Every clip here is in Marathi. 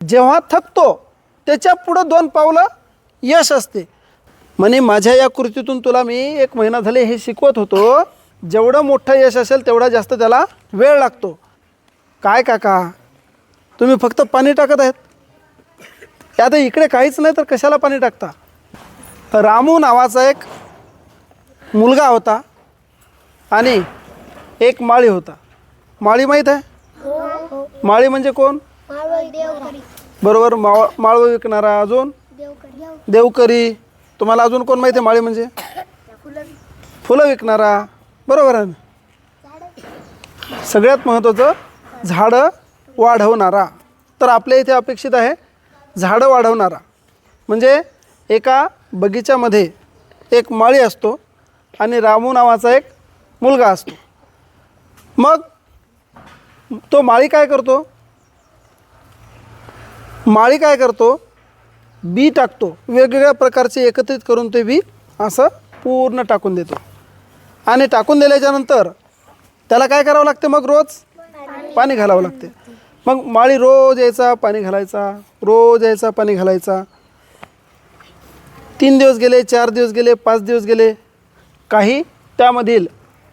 जेव्हा थकतो त्याच्या पुढं दोन पावलं यश असते. म्हणे माझ्या या कृतीतून तुला मी एक महिना झाले हे शिकवत होतो. जेवढं मोठं यश असेल तेवढा जास्त त्याला वेळ लागतो. काय काका? तुम्ही फक्त पाणी टाकत आहेत? त्यात इकडे काहीच नाही तर कशाला पाणी टाकता? रामू नावाचा एक मुलगा होता आणि एक माळी होता. माळी माहीत आहे? माळी म्हणजे कोण? बरोबर माळ माळवं विकणारा अजून? देवकरी तुम्हाला अजून कोण माहिती आहे माळी म्हणजे? फुलं विकणारा. बरोबर आहे ना? सगळ्यात महत्त्वाचं झाडं वाढवणारा. तर आपल्या इथे अपेक्षित आहे झाडं वाढवणारा. म्हणजे एका बगीच्यामध्ये एक माळी असतो आणि रामू नावाचा एक मुलगा असतो. मग तो माळी काय करतो? माळी काय करतो? बी टाकतो. वेगवेगळ्या प्रकारचे एकत्रित करून ते बी असं पूर्ण टाकून देतो. आणि टाकून दिल्याच्यानंतर त्याला काय करावं लागते मग रोज? पाणी घालावं लागते. मग माळी रोज यायचा पाणी घालायचा रोज यायचा पाणी घालायचा. तीन दिवस गेले चार दिवस गेले पाच दिवस गेले. काही त्यामधील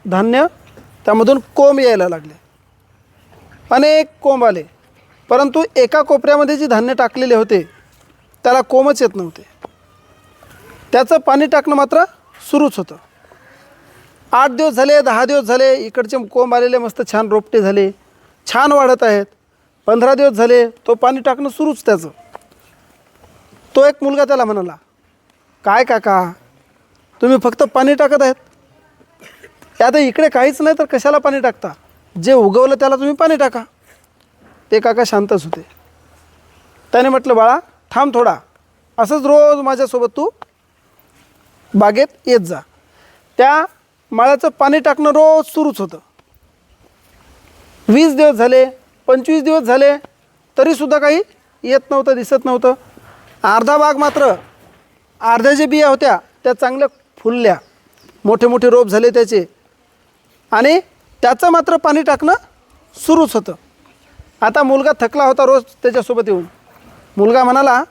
धान्य त्यामधून कोंब यायला लागले. अनेक कोंब आले. परंतु एका कोपऱ्यामध्ये जे धान्य टाकलेले होते त्याला कोंबच येत नव्हते. त्याचं पाणी टाकणं मात्र सुरूच होतं. आठ दिवस झाले दहा दिवस झाले इकडचे कोंब आलेले मस्त छान रोपटे झाले छान वाढत आहेत. पंधरा दिवस झाले तो पाणी टाकणं सुरूच त्याचं. तो एक मुलगा त्याला म्हणाला काय काका तुम्ही फक्त पाणी टाकत आहेत? आता इकडे काहीच नाही तर कशाला पाणी टाकता? जे उगवलं त्याला तुम्ही पाणी टाका. ते काका शांतच होते त्याने म्हटलं बाळा थांब थोडा. असंच रोज माझ्यासोबत तू बागेत येत जा. त्या माळ्याचं पाणी टाकणं रोज सुरूच होतं. वीस दिवस झाले पंचवीस दिवस झाले तरीसुद्धा काही येत नव्हतं दिसत नव्हतं. अर्धा बाग मात्र अर्ध्या जे बिया होत्या त्या चांगल्या फुलल्या. मोठे मोठे रोप झाले त्याचे. आणि त्याचं मात्र पाणी टाकणं सुरूच होतं. आता मुलगा थकला होता रोज त्याच्यासोबत येऊन. मुलगा म्हणाला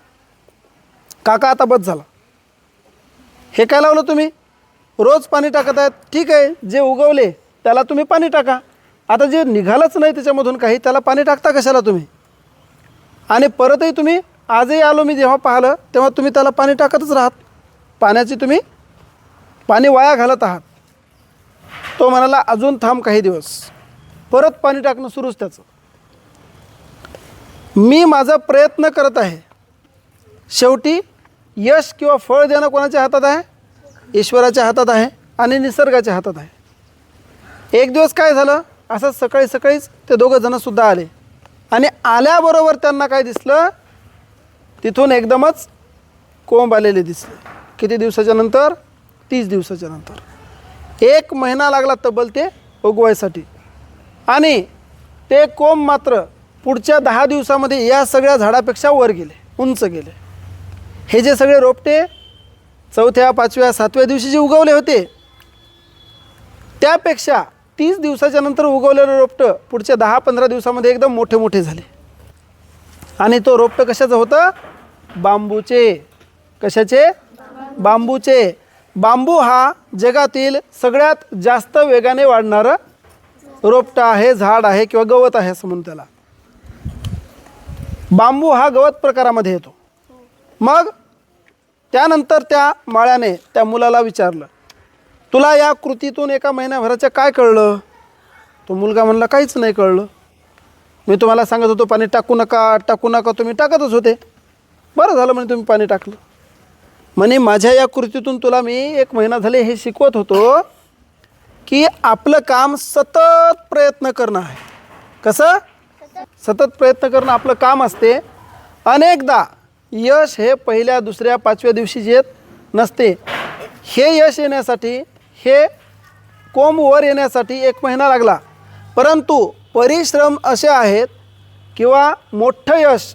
काका आता बस झाला. हे काय लावलं तुम्ही? रोज पाणी टाकत आहेत. ठीक आहे जे उगवले त्याला तुम्ही पाणी टाका. आता जे निघालंच नाही त्याच्यामधून काही त्याला पाणी टाकता कशाला तुम्ही? आणि परतही तुम्ही आजही आलो मी जेव्हा पाहिलं तेव्हा तुम्ही त्याला पाणी टाकतच राहात. पाण्याची तुम्ही पाणी वाया घालत आहात. तो म्हणाला अजून थांब काही दिवस. परत पाणी टाकणं सुरूच त्याचं. मी माझा प्रयत्न करत आहे. शेवटी यश किंवा फळ देणं कोणाच्या हातात आहे? ईश्वराच्या हातात आहे आणि निसर्गाच्या हातात आहे. एक दिवस काय झालं? असं सकाळी सकाळीच ते दोघं जणंसुद्धा आले. आणि आल्याबरोबर त्यांना काय दिसलं? तिथून एकदमच कोंब आलेले दिसले. किती दिवसाच्या नंतर? तीस दिवसाच्या नंतर. एक महिना लागला तब्बल ते उगवायसाठी. आणि ते कोंब मात्र पुढच्या दहा दिवसामध्ये या सगळ्या झाडापेक्षा वर गेले उंच गेले. हे जे सगळे रोपटे चौथ्या पाचव्या सातव्या दिवशी जे उगवले होते त्यापेक्षा तीस दिवसाच्या नंतर उगवलेलं रोपटं पुढच्या दहा पंधरा दिवसामध्ये एकदम मोठे मोठे झाले. आणि तो रोपटं कशाचं होतं? बांबूचे. कशाचे? बांबूचे. बांबू हा जगातील सगळ्यात जास्त वेगाने वाढणारं रोपटं आहे झाड आहे किंवा गवत आहे असं म्हणून त्याला. बांबू हा गवत प्रकारामध्ये येतो. मग त्यानंतर त्या माळ्याने त्या मुलाला विचारलं तुला या कृतीतून एका महिन्याभराचं काय कळलं? तो मुलगा म्हणला काहीच नाही कळलं. मी तुम्हाला सांगत होतो पाणी टाकू नका टाकू नका. तुम्ही टाकतच होते. बरं झालं म्हणे तुम्ही पाणी टाकलं. म्हणे माझ्या या कृतीतून तुला मी एक महिना झाले हे शिकवत होतो की आपलं काम सतत प्रयत्न करणं आहे. कसं? सतत प्रयत्न करणं आपलं काम असते. अनेकदा यश हे पहिल्या दुसऱ्या पाचव्या दिवशीच येत नसते हे यश येण्यासाठी हे कोंब वर येण्यासाठी एक महिना लागला. परंतु परिश्रम असे आहेत किंवा मोठं यश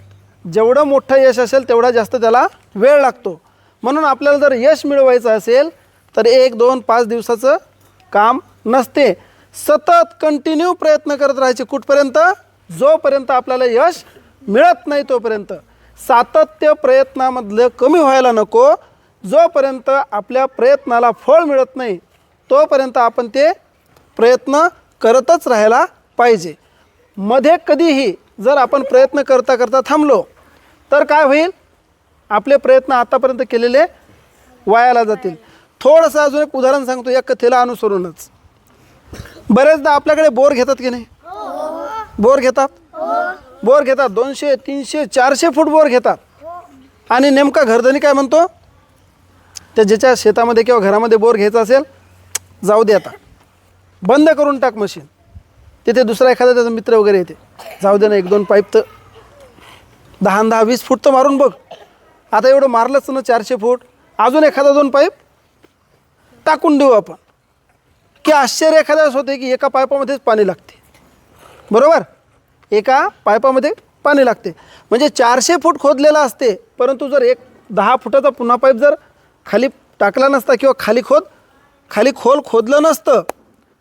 जेवढं मोठं यश असेल तेवढा जास्त त्याला वेळ लागतो. म्हणून आपल्याला जर यश मिळवायचं असेल तर एक दोन पाच दिवसाचं काम नसते. सतत कंटिन्यू प्रयत्न करत राहायचे कुठपर्यंत? जोपर्यंत आपल्याला यश मिळत नाही तोपर्यंत सातत्य प्रयत्नामधलं कमी व्हायला नको. जोपर्यंत आपल्या प्रयत्नाला फळ मिळत नाही तोपर्यंत आपण ते प्रयत्न करतच राहायला पाहिजे. मध्ये कधीही जर आपण प्रयत्न करता करता थांबलो तर काय होईल? आपले प्रयत्न आतापर्यंत केलेले वायाला जातील. थोडंसं अजून एक उदाहरण सांगतो या कथेला अनुसरूनच. बरेचदा आपल्याकडे बोर घेतात की नाही? बोर घेतात? बोर घेतात. दोनशे तीनशे चारशे फूट बोर घेतात. आणि नेमका घरधनी काय म्हणतो? त्या ज्याच्या शेतामध्ये किंवा घरामध्ये बोर घ्यायचा असेल जाऊ दे आता. बंद करून टाक मशीन तिथे दुसरा एखादा त्याचा मित्र वगैरे येते. जाऊ दे ना एक दोन पाईप तर. दहा दहा वीस फूट तर मारून बघ. आता एवढं मारलंच ना चारशे फूट. अजून एखादा दोन पाईप टाकून देऊ आपण. की आश्चर्य एखाद्या वेळेस होते की एका पाईपामध्येच पाणी लागते. बरोबर? एका पाईपामध्ये पाणी लागते. म्हणजे चारशे फूट खोदलेला असते परंतु जर एक दहा फुटाचा पुन्हा पाईप जर खाली टाकला नसता किंवा खाली खोद खाली खोल खोदलं नसतं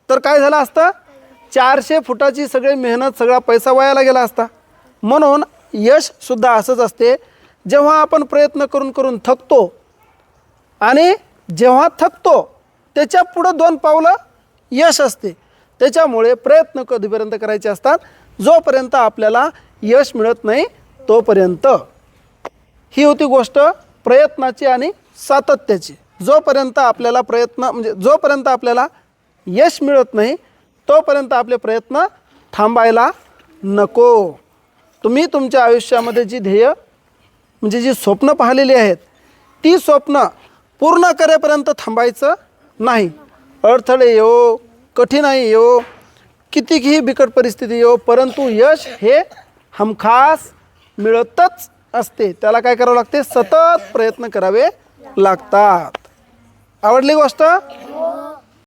तर काय झालं असतं? चारशे फुटाची सगळी मेहनत सगळा पैसा वायाला गेला असता. म्हणून यशसुद्धा असंच असते. जेव्हा आपण प्रयत्न करून करून थकतो आणि जेव्हा थकतो त्याच्या पुढं दोन पावलं यश असते. त्याच्यामुळे प्रयत्न कधीपर्यंत करायचे असतात? जोपर्यंत आपल्याला यश मिळत नाही तोपर्यंत. ही होती गोष्ट प्रयत्नाची आणि सातत्याची. जोपर्यंत आपल्याला प्रयत्न म्हणजे जोपर्यंत आपल्याला यश मिळत नाही तोपर्यंत आपले प्रयत्न थांबायला नको. तुम्ही तुमच्या आयुष्यामध्ये जी ध्येय म्हणजे जी स्वप्न पाहिलेली आहेत ती स्वप्न पूर्ण करेपर्यंत थांबायचं नाही. अडथळे येऊ कठीण आहे येऊ कितीही बिकट परिस्थिती येऊ परंतु यश हे हमखास मिळतच असते. त्याला काय करावं लागते? सतत प्रयत्न करावे लागतात. आवडली गोष्ट?